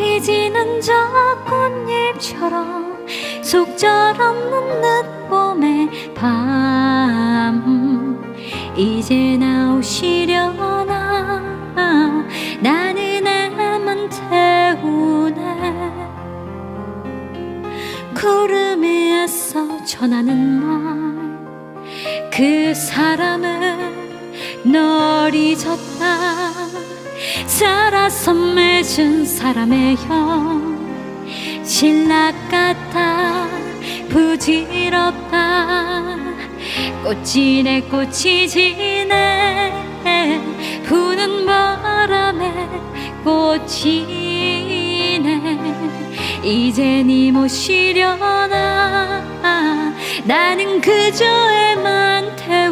피지는 저 꽃잎처럼 속절없는 늦봄의 밤. 이제 나오시려나? 나는 애만 태우네. 구름이 애써 전하는 말. 그 사람은 널 잊었다 살아서 맺은 사람의 형. 신락 같아 부질없다. 꽃이네 꽃이 지네. 부는 바람에 꽃이네. 이젠 이 모시려나? 나는 그저 애만 태우네